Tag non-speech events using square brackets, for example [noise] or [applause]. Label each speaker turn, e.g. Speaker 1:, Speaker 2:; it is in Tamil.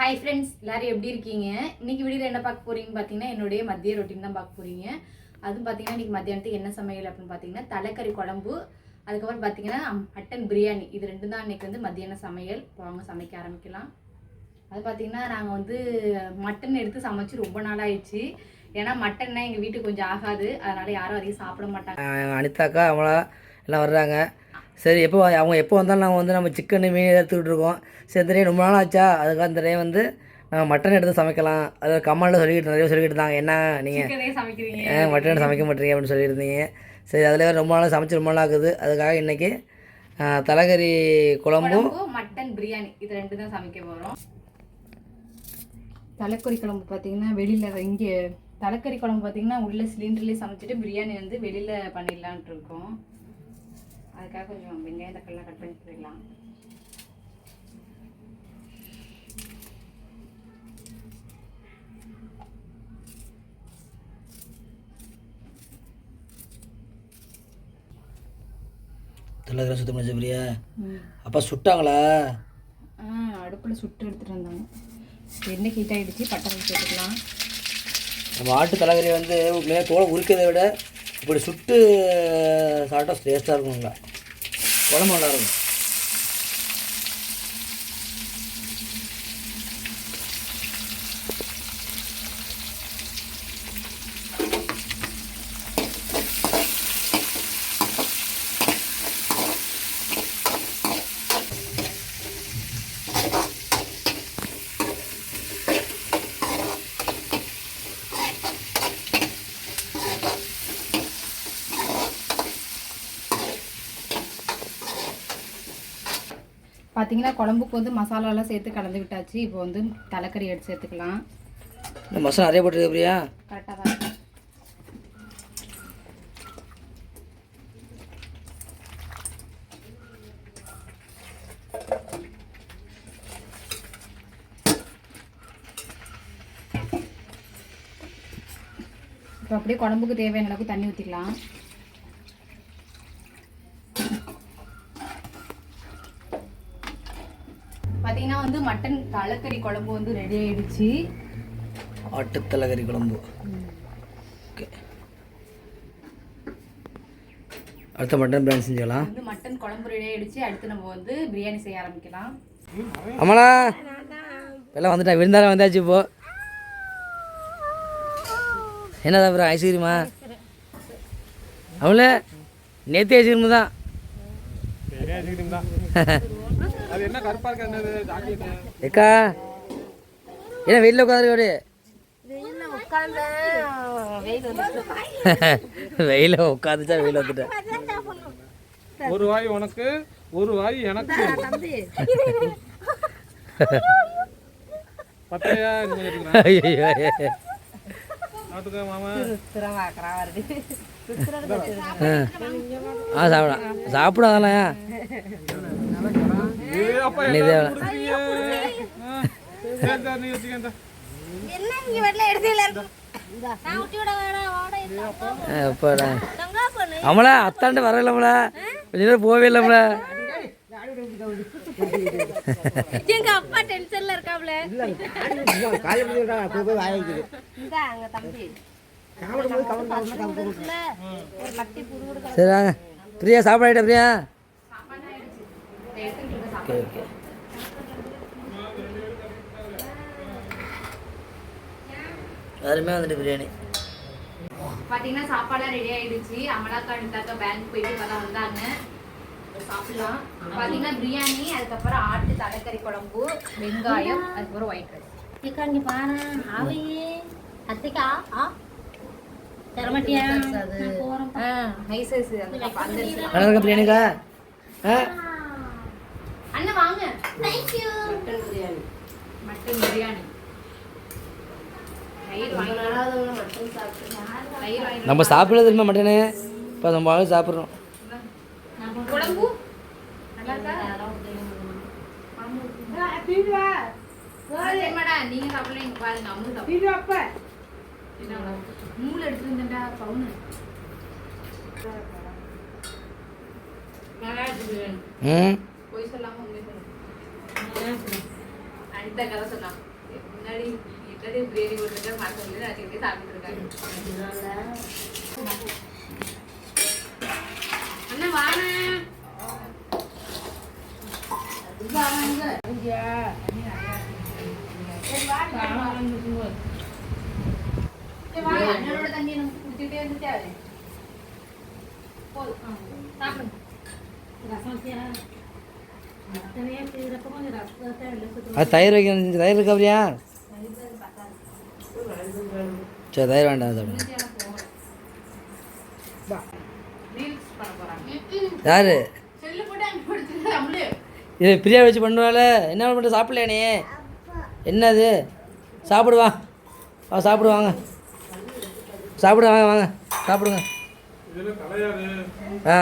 Speaker 1: ஹாய் ஃப்ரெண்ட்ஸ் எல்லாரும் எப்படி இருக்கீங்க? இன்னைக்கு வீடியோவில் என்ன பார்க்க போறீங்கன்னு பார்த்தீங்கன்னா என்னுடைய மதிய ரொட்டீன் தான் பார்க்க போறீங்க. அதுவும் பார்த்தீங்கன்னா இன்னைக்கு மத்தியானத்துக்கு என்ன சமையல் அப்படின்னு பார்த்தீங்கன்னா தலைக்கறி குழம்பு. அதுக்கப்புறம் பார்த்தீங்கன்னா மட்டன் பிரியாணி இது ரெண்டு தான் இன்னைக்கு வந்து மத்தியான சமையல். வாங்க சமைக்க ஆரம்பிக்கலாம். அது பார்த்தீங்கன்னா நாங்கள் வந்து மட்டன் எடுத்து சமைச்சு ரொம்ப நாள் ஆயிடுச்சு ஏன்னா மட்டன்னா எங்கள் வீட்டுக்கு கொஞ்சம் ஆகாது. அதனால யாரும் அதிகம் சாப்பிட மாட்டாங்க.
Speaker 2: அனிதாக்கா அவங்களா எல்லாம் வர்றாங்க. சரி எப்போ அவங்க எப்போ வந்தாலும் நாங்கள் வந்து நம்ம சிக்கன் மீன் எடுத்துக்கிட்டு இருக்கோம். சரி இந்த ரொம்ப நாள் ஆச்சா? அதுக்காக இந்த டைம் வந்து நாங்கள் மட்டன் எடுத்து சமைக்கலாம். அது கமாலில் சொல்லிக்கிட்டு நிறைய சொல்லிக்கிட்டு இருந்தாங்க என்ன நீங்கள்
Speaker 1: சிக்கனே சமைக்கிறீங்க.
Speaker 2: மட்டன் சமைக்க மாட்டீங்க அப்படின்னு சொல்லியிருந்தீங்க. சரி அதில் ரொம்ப நாள் சமைச்சு ரொம்ப நாள் ஆகுது. அதுக்காக இன்றைக்கி தலைக்கறி குழம்பும்
Speaker 1: குழம்பு. மட்டன் பிரியாணி இது ரெண்டு தான் சமைக்க போகிறோம் தலைக்கறி குழம்பு பார்த்தீங்கன்னா வெளியில் இங்கே தலைக்கறி குழம்பு பார்த்தீங்கன்னா உள்ள சிலிண்டர்லேயே சமைச்சிட்டு பிரியாணி வந்து வெளியில் பண்ணிடலான்ட்டு இருக்கோம். அதுக்காக கொஞ்சம் வெங்காயம் தக்காளிலாம் கட் பண்ணி போயிடலாம்
Speaker 2: தலைக்கறி சுத்தம் பண்ணி பிரியா? அப்போ சுட்டாங்களா?
Speaker 1: ஆ அடுப்பில் சுட்டு எடுத்துகிட்டு வந்தாங்க. எண்ணெய் ஹீட் ஆகிடுச்சு பட்டை வச்சு சேர்த்துக்கலாம்.
Speaker 2: நம்ம ஆட்டு தலைக்கறி வந்து மேலே தோலை உரிக்கிறதை விட இப்படி சுட்டு சாப்பிட்டா டேஸ்ட்டாக இருக்குங்களா உடம்பு நல்லா இருக்கும்
Speaker 1: பார்த்தீங்கன்னா குழம்புக்கு வந்து மசாலாலாம் சேர்த்து கலந்து விட்டாச்சு. இப்போ வந்து தலைக்கறி எடுத்து சேர்த்துக்கலாம்.
Speaker 2: இந்த மசாலா நிறைய போட்டுருக்கு பிரியா?
Speaker 1: கரெக்டாக தான். இப்போ அப்படியே குழம்புக்கு தேவையான அளவுக்கு தண்ணி ஊற்றிக்கலாம் பார்த்தீங்கன்னா வந்து மட்டன் தலைக்கறி குழம்பு வந்து ரெடி ஆயிடுச்சு.
Speaker 2: ஆட்டு தலைக்கறி குழம்பு. ஓகே. அடுத்த மட்டன் பிரியாணி செஞ்சுக்கலாம்
Speaker 1: வந்து மட்டன் குழம்பு ரெடி ஆயிடுச்சு. அடுத்து நம்ம வந்து பிரியாணி செய்ய ஆரம்பிக்கலாம்.
Speaker 2: அம்மளா எல்லாம் வந்துட்டா விருந்தாரம் வந்தாச்சு இப்போ. என்னதான் அப்புறம் ஐஸ்கிரீமா அவள நேற்று ஐஸ்கிரீம் தான்.
Speaker 3: அது என்ன [laughs] கருப்பா இருக்கு என்னது ஜாக்கெட்
Speaker 2: ஏக்கா என்ன வெயிலில் உட்காந்து வெயில உட்காந்துச்சா வெயில் வந்துட்டேன் [laughs]
Speaker 3: ஒரு வாய் உனக்கு ஒரு வாய் எனக்கு. பத்தையா நீங்க
Speaker 2: அமலா அத்தாண்டு வரலம்ல கொஞ்ச நேரம் போவே இல்லம்ல
Speaker 4: எங்க அப்பா டென்ஷன்ல இருக்காப்ல? இந்தா, அங்க தம்பி. ஒரு லட்டி புது
Speaker 2: சரி பிரியா சாப்பிடாயிட்ட பிரியா? ஓகே ஓகே யாருமே வந்துட்டு பிரியாணி.
Speaker 1: பார்த்தீங்கன்னா சாப்பாடுலாம் ரெடி ஆயிடுச்சு. அமலாக்கா அனிதாக்கா பேங்க் போயிட்டு இப்போ தான் வந்தாங்க. சாப்பிடலாம். பார்த்தீங்கன்னா பிரியாணி அதுக்கப்புறம் ஆட்டு தலைக்கறி குழம்பு வெங்காயம் அதுக்கப்புறம் ஒயிட் ரைஸ்
Speaker 4: இக்கா இங்க பாரு. ஆவையே. அத்தைக்கா ஆ? போறேன்
Speaker 1: ஆ நைஸ் ஐஸ் அந்த
Speaker 2: பிரியாணிக்கா? ஆ.
Speaker 1: அண்ணா வாங்க.
Speaker 4: Thank you
Speaker 1: mutton biryani. Mutton biryani. வாங்கி வாங்கி
Speaker 2: நம்ம சாப்பிடல தெரியுமா மட்டனு? இப்போ நம்ம ஆளு சாப்பிட்றோம்.
Speaker 1: குழம்பு? நல்லா இருக்கா? சரிம்மாடா, நீங்க சாப்பிடல பாருங்க அம்மு சாப்பிடு என்னடா, நூல் எடுத்துட்டு வந்தேன்டா பவுனு. நல்லா இருக்கு? பிரியாணி.
Speaker 2: ம்?
Speaker 1: பொய் சொல்லாம உண்மை சொல்லு அனிதா கதை சொன்னான் முன்னாடி என்னடி பிரியாணி கொடுத்துருக்க மாட்டேன் சொல்லி நான் சாப்பிட்டு இருக்காங்க அண்ணா வாங்க. அண்ணனோட தண்ணி எனக்கு குடிச்சுட்டே இருந்துச்சா போதும். ஆ, சாப்பிடுங்க.
Speaker 4: ரசம்
Speaker 2: அது தயிர் வைக்கணும் தயிர் இருக்கா அப்படியா சரி தயிர் வேண்டாம் அது யார்? இது பிரியா வச்சு பண்ணுவாள் என்ன பண்ணுற நீ? என்னது? சாப்பிடுவா வா. சாப்பிடுவாங்க சாப்பிடு வாங்க. சாப்பிடுங்க. ஆ.